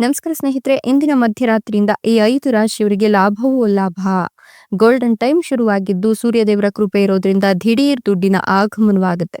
ನಮಸ್ಕಾರ ಸ್ನೇಹಿತರೆ, ಇಂದಿನ ಮಧ್ಯರಾತ್ರಿಯಿಂದ ಈ ಐದು ರಾಶಿಯವರಿಗೆ ಲಾಭವೂ ಲಾಭ. ಗೋಲ್ಡನ್ ಟೈಮ್ ಶುರುವಾಗಿದ್ದು ಸೂರ್ಯದೇವರ ಕೃಪೆ ಇರೋದ್ರಿಂದ ದಿಢೀರ್ ದುಡ್ಡಿನ ಆಗಮನವಾಗುತ್ತೆ.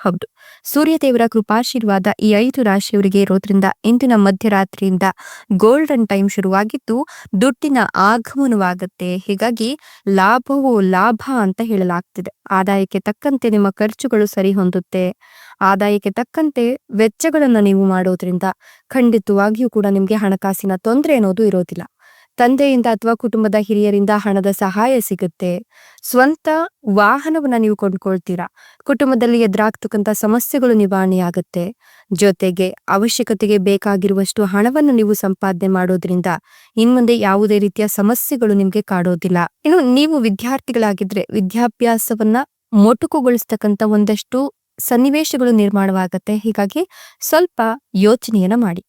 ಹೌದು. ಸೂರ್ಯದೇವರ ಕೃಪಾಶೀರ್ವಾದ ಈ ಐದು ರಾಶಿಯವರಿಗೆ ಇರೋದ್ರಿಂದ ಇಂದಿನ ಮಧ್ಯರಾತ್ರಿಯಿಂದ ಗೋಲ್ಡನ್ ಟೈಮ್ ಶುರುವಾಗಿದ್ದು, ದುಡ್ಡಿನ ಆಗಮನವಾಗುತ್ತೆ. ಹೀಗಾಗಿ ಲಾಭವು ಲಾಭ ಅಂತ ಹೇಳಲಾಗ್ತಿದೆ. ಆದಾಯಕ್ಕೆ ತಕ್ಕಂತೆ ನಿಮ್ಮ ಖರ್ಚುಗಳು ಸರಿ ಹೊಂದುತ್ತೆ. ಆದಾಯಕ್ಕೆ ತಕ್ಕಂತೆ ವೆಚ್ಚಗಳನ್ನು ನೀವು ಮಾಡೋದ್ರಿಂದ ಖಂಡಿತವಾಗಿಯೂ ಕೂಡ ನಿಮಗೆ ಹಣಕಾಸಿನ ತೊಂದರೆ ಅನ್ನೋದು ಇರೋದಿಲ್ಲ. ತಂದೆಯಿಂದ ಅಥವಾ ಕುಟುಂಬದ ಹಿರಿಯರಿಂದ ಹಣದ ಸಹಾಯ ಸಿಗುತ್ತೆ. ಸ್ವಂತ ವಾಹನವನ್ನ ನೀವು ಕೊಂಡ್ಕೊಳ್ತೀರಾ? ಕುಟುಂಬದಲ್ಲಿ ಎದುರಾಗ್ತಕ್ಕಂಥ ಸಮಸ್ಯೆಗಳು ನಿವಾರಣೆಯಾಗುತ್ತೆ. ಜೊತೆಗೆ ಅವಶ್ಯಕತೆಗೆ ಬೇಕಾಗಿರುವಷ್ಟು ಹಣವನ್ನು ನೀವು ಸಂಪಾದನೆ ಮಾಡೋದ್ರಿಂದ ಇನ್ಮುಂದೆ ಯಾವುದೇ ರೀತಿಯ ಸಮಸ್ಯೆಗಳು ನಿಮ್ಗೆ ಕಾಡೋದಿಲ್ಲ. ಇನ್ನು ನೀವು ವಿದ್ಯಾರ್ಥಿಗಳಾಗಿದ್ರೆ ವಿದ್ಯಾಭ್ಯಾಸವನ್ನ ಮೊಟುಕುಗೊಳಿಸ್ತಕ್ಕಂಥ ಒಂದಷ್ಟು ಸನ್ನಿವೇಶಗಳು ನಿರ್ಮಾಣವಾಗುತ್ತೆ. ಹೀಗಾಗಿ ಸ್ವಲ್ಪ ಯೋಚನೆಯನ್ನ ಮಾಡಿ.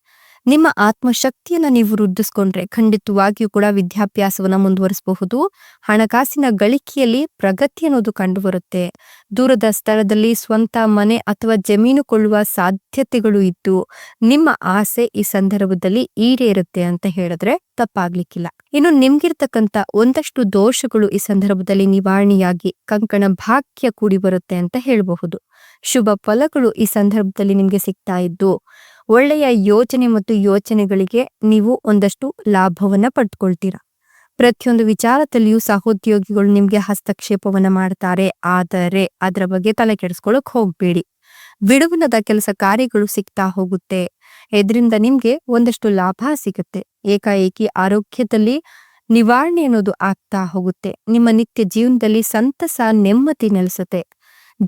ನಿಮ್ಮ ಆತ್ಮಶಕ್ತಿಯನ್ನು ನೀವು ವೃದ್ಧಿಸ್ಕೊಂಡ್ರೆ ಖಂಡಿತವಾಗಿಯೂ ಕೂಡ ವಿದ್ಯಾಭ್ಯಾಸವನ್ನ ಮುಂದುವರಿಸಬಹುದು. ಹಣಕಾಸಿನ ಗಳಿಕೆಯಲ್ಲಿ ಪ್ರಗತಿ ಅನ್ನೋದು ಕಂಡುಬರುತ್ತೆ. ದೂರದ ಸ್ಥಳದಲ್ಲಿ ಸ್ವಂತ ಮನೆ ಅಥವಾ ಜಮೀನು ಕೊಳ್ಳುವ ಸಾಧ್ಯತೆಗಳು ಇದ್ದು, ನಿಮ್ಮ ಆಸೆ ಈ ಸಂದರ್ಭದಲ್ಲಿ ಈಡೇರುತ್ತೆ ಅಂತ ಹೇಳಿದ್ರೆ ತಪ್ಪಾಗ್ಲಿಕ್ಕಿಲ್ಲ. ಇನ್ನು ನಿಮ್ಗಿರ್ತಕ್ಕಂಥ ಒಂದಷ್ಟು ದೋಷಗಳು ಈ ಸಂದರ್ಭದಲ್ಲಿ ನಿವಾರಣೆಯಾಗಿ ಕಂಕಣ ಭಾಗ್ಯ ಕೂಡಿ ಬರುತ್ತೆ ಅಂತ ಹೇಳಬಹುದು. ಶುಭ ಫಲಗಳು ಈ ಸಂದರ್ಭದಲ್ಲಿ ನಿಮ್ಗೆ ಸಿಗ್ತಾ ಇದ್ದು ಒಳ್ಳೆಯ ಯೋಚನೆ ಮತ್ತು ಯೋಚನೆಗಳಿಗೆ ನೀವು ಒಂದಷ್ಟು ಲಾಭವನ್ನ ಪಡ್ಕೊಳ್ತೀರಾ. ಪ್ರತಿಯೊಂದು ವಿಚಾರದಲ್ಲಿಯೂ ಸಹೋದ್ಯೋಗಿಗಳು ನಿಮ್ಗೆ ಹಸ್ತಕ್ಷೇಪವನ್ನ ಮಾಡ್ತಾರೆ, ಆದರೆ ಅದರ ಬಗ್ಗೆ ತಲೆ ಕೆಡಿಸ್ಕೊಳಕ್ ಹೋಗ್ಬೇಡಿ. ಬಿಡುವಿನದ ಕೆಲಸ ಕಾರ್ಯಗಳು ಸಿಗ್ತಾ ಹೋಗುತ್ತೆ. ಇದರಿಂದ ನಿಮ್ಗೆ ಒಂದಷ್ಟು ಲಾಭ ಸಿಗುತ್ತೆ. ಏಕಾಏಕಿ ಆರೋಗ್ಯದಲ್ಲಿ ನಿವಾರಣೆ ಅನ್ನೋದು ಆಗ್ತಾ ಹೋಗುತ್ತೆ. ನಿಮ್ಮ ನಿತ್ಯ ಜೀವನದಲ್ಲಿ ಸಂತಸ, ನೆಮ್ಮದಿ ನೆಲೆಸುತ್ತೆ.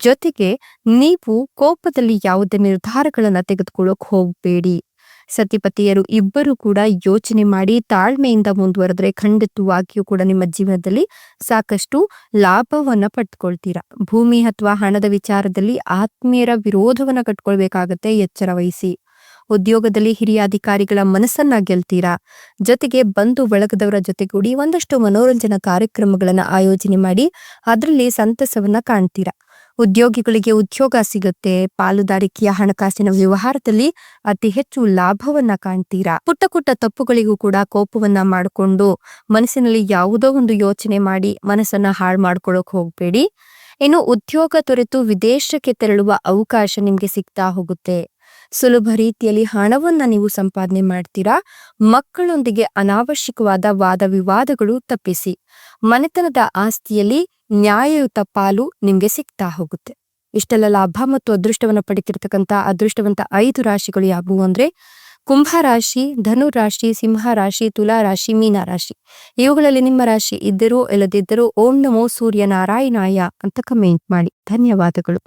ಜೊತೆಗೆ ನೀವು ಕೋಪದಲ್ಲಿ ಯಾವುದೇ ನಿರ್ಧಾರಗಳನ್ನ ತೆಗೆದುಕೊಳ್ಳೋಕೆ ಹೋಗಬೇಡಿ. ಸತಿಪತಿಯರು ಇಬ್ಬರು ಕೂಡ ಯೋಚನೆ ಮಾಡಿ ತಾಳ್ಮೆಯಿಂದ ಮುಂದುವರೆದ್ರೆ ಖಂಡಿತವಾಗಿಯೂ ಕೂಡ ನಿಮ್ಮ ಜೀವನದಲ್ಲಿ ಸಾಕಷ್ಟು ಲಾಭವನ್ನ ಪಡ್ಕೊಳ್ತೀರಾ. ಭೂಮಿ ಅಥವಾ ಹಣದ ವಿಚಾರದಲ್ಲಿ ಆತ್ಮೀಯರ ವಿರೋಧವನ್ನ ಕಟ್ಕೊಳ್ಬೇಕಾಗತ್ತೆ ಎಚ್ಚರ ವಹಿಸಿ. ಉದ್ಯೋಗದಲ್ಲಿ ಹಿರಿಯ ಅಧಿಕಾರಿಗಳ ಮನಸ್ಸನ್ನ ಗೆಲ್ತೀರಾ. ಜೊತೆಗೆ ಬಂಧು ಬಳಗದವರ ಜೊತೆಗೂಡಿ ಒಂದಷ್ಟು ಮನೋರಂಜನಾ ಕಾರ್ಯಕ್ರಮಗಳನ್ನ ಆಯೋಜನೆ ಮಾಡಿ ಅದರಲ್ಲಿ ಸಂತಸವನ್ನ ಕಾಣ್ತೀರಾ. ಉದ್ಯೋಗಿಗಳಿಗೆ ಉದ್ಯೋಗ ಸಿಗುತ್ತೆ, ಪಾಲುದಾರಿಕೆಯ ಹಣಕಾಸಿನ ವ್ಯವಹಾರದಲ್ಲಿ ಅತಿ ಹೆಚ್ಚು ಲಾಭವನ್ನ ಕಾಣ್ತೀರಾ? ಪುಟ್ಟ ಪುಟ್ಟ ತಪ್ಪುಗಳಿಗೂ ಕೂಡ ಕೋಪವನ್ನ ಮಾಡಿಕೊಂಡು ಮನಸ್ಸಿನಲ್ಲಿ ಯಾವುದೋ ಒಂದು ಯೋಚನೆ ಮಾಡಿ ಮನಸ್ಸನ್ನ ಹಾಳು ಮಾಡ್ಕೊಳಕ್ ಹೋಗ್ಬೇಡಿ. ಇನ್ನು ಉದ್ಯೋಗ ತೊರೆತು ವಿದೇಶಕ್ಕೆ ತೆರಳುವ ಅವಕಾಶ ನಿಮ್ಗೆ ಸಿಗ್ತಾ ಹೋಗುತ್ತೆ. ಸುಲಭ ರೀತಿಯಲ್ಲಿ ಹಣವನ್ನ ನೀವು ಸಂಪಾದನೆ ಮಾಡ್ತೀರಾ? ಮಕ್ಕಳೊಂದಿಗೆ ಅನಾವಶ್ಯಕವಾದ ವಾದ ವಿವಾದಗಳು ತಪ್ಪಿಸಿ. ಮನೆತನದ ಆಸ್ತಿಯಲ್ಲಿ ನ್ಯಾಯಯುತ ಪಾಲು ನಿಮ್ಗೆ ಸಿಗ್ತಾ ಹೋಗುತ್ತೆ. ಇಷ್ಟೆಲ್ಲ ಲಾಭ ಮತ್ತು ಅದೃಷ್ಟವನ್ನು ಪಡಿತಿರ್ತಕ್ಕಂಥ ಅದೃಷ್ಟವಂತ ಐದು ರಾಶಿಗಳು ಯಾವುವು ಅಂದ್ರೆ ಕುಂಭ ರಾಶಿ, ಧನು ರಾಶಿ, ಸಿಂಹ ರಾಶಿ, ತುಲಾ ರಾಶಿ, ಮೀನ ರಾಶಿ. ಇವುಗಳಲ್ಲಿ ನಿಮ್ಮ ರಾಶಿ ಇದ್ದರೂ, ಇಲ್ಲದಿದ್ದರೂ ಓಂ ನಮೋ ಸೂರ್ಯ ನಾರಾಯಣಾಯ ಅಂತ ಕಮೆಂಟ್ ಮಾಡಿ. ಧನ್ಯವಾದಗಳು.